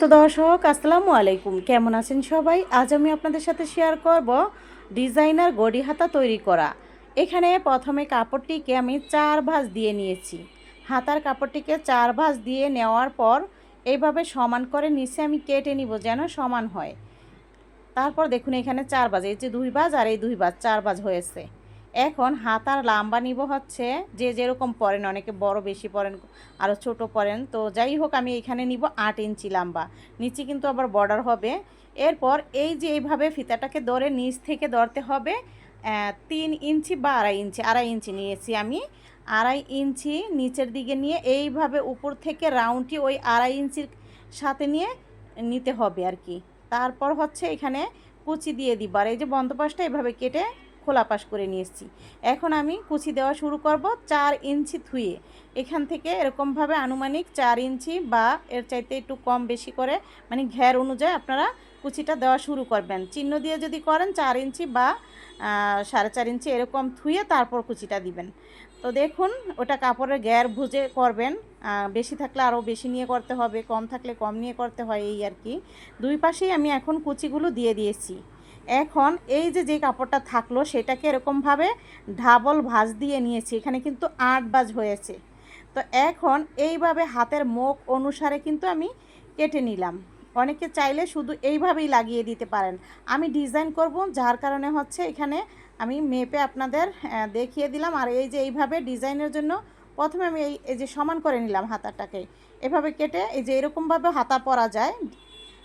তো দর্শক, আসসালামু আলাইকুম। কেমন আছেন সবাই? আজ আমি আপনাদের সাথে শেয়ার করব ডিজাইনার গড়ি হাতা তৈরি করা। এখানে প্রথমে কাপড়টিকে আমি চার ভাঁজ দিয়ে নিয়েছি। হাতার কাপড়টিকে চার ভাঁজ দিয়ে নেওয়ার পর এইভাবে সমান করে নিচে আমি কেটে নিব যেন সমান হয়। তারপর দেখুন এখানে চার ভাঁজ, এই যে দুই ভাঁজ আর এই দুই ভাঁজ, চার ভাঁজ হয়েছে। এখন হাতার লাম্বা নিব হচ্ছে, যে যেরকম পরেন, অনেকে বড় বেশি পরেন আরও ছোট পরেন। তো যাই হোক, আমি এখানে নিব আট ইঞ্চি লাম্বা। নিচে কিন্তু আবার বর্ডার হবে। এরপর এই যে এইভাবে ফিতাটাকে ধরে নিচ থেকে ধরতে হবে তিন ইঞ্চি বা আড়াই ইঞ্চি আড়াই ইঞ্চি নিয়েছি আমি। আড়াই ইঞ্চি নিচের দিকে নিয়ে এইভাবে উপর থেকে রাউন্ডটি ওই আড়াই ইঞ্চির সাথে নিয়ে নিতে হবে আর কি। তারপর হচ্ছে এখানে কুচি দিয়ে দিব। আর এই যে বন্ধ পাশটা এভাবে কেটে খোলা পাশ করে নিয়ে এসেছি। এখন আমি কুচি দেওয়া শুরু করব চার ইঞ্চি থুয়ে এখান থেকে এরকমভাবে আনুমানিক চার ইঞ্চি বা এর চাইতে একটু কম বেশি করে মানে ঘের অনুযায়ী আপনারা কুচিটা দেওয়া শুরু করবেন। চিহ্ন দিয়ে যদি করেন চার ইঞ্চি বা সাড়ে চার ইঞ্চি এরকম থুয়ে তারপর কুচিটা দিবেন। তো দেখুন, ওটা কাপড়ের গ্যার ভুজে করবেন। বেশি থাকলে আরও বেশি নিয়ে করতে হবে, কম থাকলে কম নিয়ে করতে হয় এই আর কি। দুই পাশেই আমি এখন কুচিগুলো দিয়ে দিয়েছি। এখন এই যে যে কাপড়টা থাকল সেটাকে এরকমভাবে ডাবল ভাঁজ দিয়ে নিয়েছি। এখানে কিন্তু আট ভাঁজ হয়েছে। তো এখন এইভাবে হাতের মুখ অনুসারে কিন্তু আমি কেটে নিলাম। অনেকে চাইলে শুধু এইভাবেই লাগিয়ে দিতে পারেন। আমি ডিজাইন করব, যার কারণে হচ্ছে এখানে আমি মেপে আপনাদের দেখিয়ে দিলাম। আর এই যে, এইভাবে ডিজাইনের জন্য প্রথমে আমি এই যে সমান করে নিলাম হাতাটাকে। এভাবে কেটে এই যে, এরকমভাবে হাতা পরা যায়।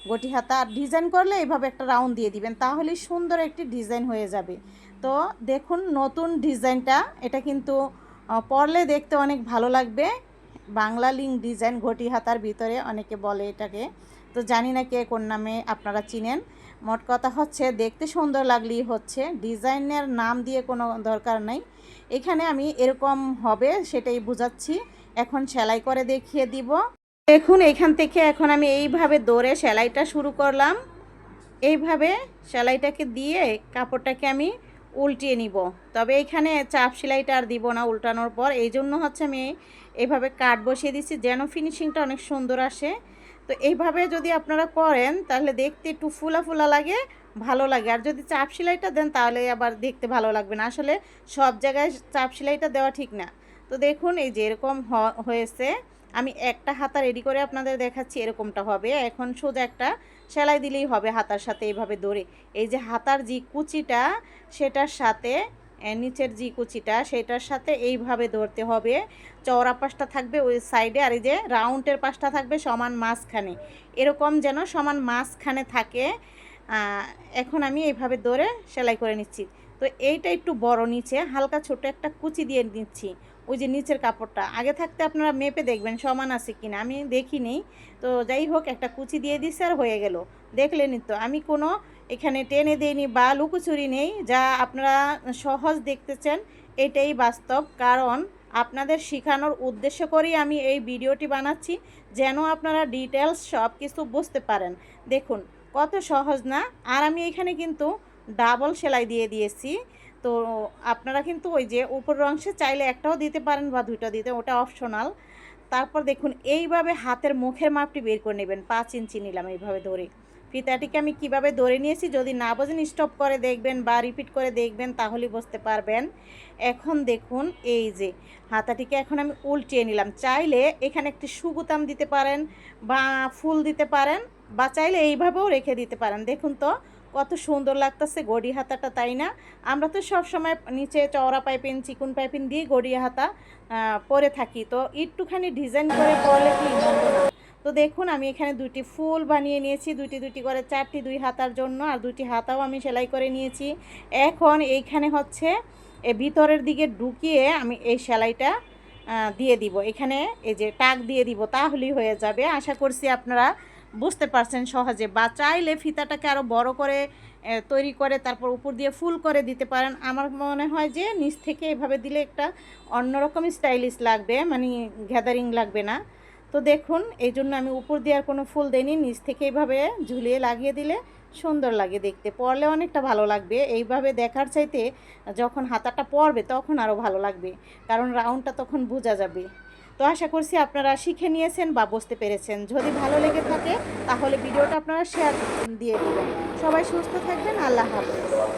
গটি হাতা আর ডিজাইন করলে এইভাবে একটা রাউন্ড দিয়ে দিবেন তাহলে সুন্দর একটি ডিজাইন হয়ে যাবে। তো দেখুন, নতুন ডিজাইনটা এটা কিন্তু পরলে দেখতে অনেক ভালো লাগবে। বাংলা লিঙ্ক ডিজাইন ঘটি হাতার ভিতরে অনেকে বলে এটাকে। তো জানি না কে কোন নামে আপনারা চিনেন। মোট কথা হচ্ছে, দেখতে সুন্দর লাগলেই হচ্ছে। ডিজাইনের নাম দিয়ে কোনো দরকার নাই। এখানে আমি এরকম হবে, সেটাই বোঝাচ্ছি। এখন সেলাই করে দেখিয়ে দিব। দেখুন এখান থেকে এখন আমি এইভাবে দৌড়ে সেলাইটা শুরু করলাম। এইভাবে সেলাইটাকে দিয়ে কাপড়টাকে আমি উল্টিয়ে নিব। তবে এখানে চাপ সেলাইটা আর দিব না উল্টানোর পর। এই জন্য হচ্ছে আমি এইভাবে কাট বসিয়ে দিচ্ছি যেন ফিনিশিংটা অনেক সুন্দর আসে। তো এইভাবে যদি আপনারা করেন তাহলে দেখতে একটু ফুলা ফুলা লাগে, ভালো লাগে। আর যদি চাপ সেলাইটা দেন তাহলে আবার দেখতে ভালো লাগবে না। আসলে সব জায়গায় চাপ সেলাইটা দেওয়া ঠিক না। তো দেখুন এই যে এরকম হয়েছে। আমি একটা হাতা রেডি করে আপনাদের দেখাচ্ছি, এরকমটা হবে। এখন সোজা একটা সেলাই দিলেই হবে হাতার সাথে এইভাবে দড়ে। এই যে হাতার যে কুচিটা, সেটার সাথে নিচের যে কুচিটা, সেটার সাথে এইভাবে ধরতে হবে। চওড়া পাশটা থাকবে ওই সাইডে আর এই যে রাউন্ডের পাশটা থাকবে সমান মাঝখানে। এরকম যেন সমান মাঝখানে থাকে। এখন আমি এইভাবে ধরে সেলাই করে নিচ্ছি। তো এইটা একটু বড় নিচে, হালকা ছোট একটা কুচি দিয়ে নিচ্ছি। ওই যে নিচের কাপড়টা, আগে থাকতে আপনারা মেপে দেখবেন সমান আছে কিনা, আমি দেখিনি। তো যাই হোক, একটা কুচি দিয়ে দিছে আর হয়ে গেল। দেখলেনই তো, আমি কোনো এখানে টেনে দিইনি বা লুকোচুরি নেই, যা আপনারা সহজ দেখতেছেন, এটাই বাস্তব। কারণ আপনাদের শেখানোর উদ্দেশ্য করেই আমি এই ভিডিওটি বানাচ্ছি, যেন আপনারা ডিটেলস সব কিছু বুঝতে পারেন। দেখুন, কত সহজ না? আর আমি এখানে কিন্তু ডাবল সেলাই দিয়ে দিয়েছি। তো আপনারা কিন্তু ওই যে উপরের অংশে চাইলে একটাও দিতে পারেন বা দুইটা দিতে, ওটা অপশনাল। তারপর দেখুন, এইভাবে হাতের মুখের মাপটি বের করে নেবেন, পাঁচ ইঞ্চি নিলাম এইভাবে ধরে। ফিতাটিকে আমি কীভাবে ধরে নিয়েছি, যদি না বোঝেন স্টপ করে দেখবেন বা রিপিট করে দেখবেন তাহলে বুঝতে পারবেন। এখন দেখুন, এই যে হাতাটিকে এখন আমি উল্টিয়ে নিলাম। চাইলে এখানে একটি সুগুতাম দিতে পারেন বা ফুল দিতে পারেন, বা চাইলে এইভাবেও রেখে দিতে পারেন। দেখুন তো কত সুন্দর লাগতেছে গড়ি হাতাটা তাই না? আমরা তো সব সময় নিচে চওড়া পাইপিন চিকুন পাইপিন দিয়ে গড়ি হাতা পরে থাকি। তো একটুখানি ডিজাইন করে পরলে কি তো দেখুন, আমি এখানে দুটি ফুল বানিয়ে নিয়েছি দুটি দুটি করে, চারটি দুই হাতার জন্য, আর দুটি হাতাও আমি সেলাই করে নিয়েছি। এখন এইখানে হচ্ছে, এ ভিতরের দিকে ঢুকিয়ে আমি এই সেলাইটা দিয়ে দিব। এখানে এই যে টাক দিয়ে দিব, তাহলেই হয়ে যাবে। আশা করছি আপনারা বুঝতে পারছেন সহজে বা চাইলে ফিতাটাকে আরও বড় করে তৈরি করে তারপর উপর দিয়ে ফুল করে দিতে পারেন। আমার মনে হয় যে নিচ থেকে এভাবে দিলে একটা অন্যরকম স্টাইলিশ লাগবে মানে গ্যাদারিং লাগবে না। তো দেখুন, এই জন্য আমি উপর দিয়ে আর কোনো ফুল দেইনি, নিচ থেকে এইভাবে ঝুলিয়ে লাগিয়ে দিলে সুন্দর লাগে দেখতে। পরলে অনেকটা ভালো লাগবে। এইভাবে দেখার চাইতে যখন হাতাটা পরবে তখন আরও ভালো লাগবে, কারণ রাউন্ডটা তখন বোঝা যাবে। তো আশা করছি আপনারা শিখে নিয়েছেন বা বুঝতে পেরেছেন। যদি ভালো লেগে থাকে, তাহলে ভিডিওটা আপনারা শেয়ার দিয়ে দেবেন। সবাই সুস্থ থাকবেন, আল্লাহ হাফেজ।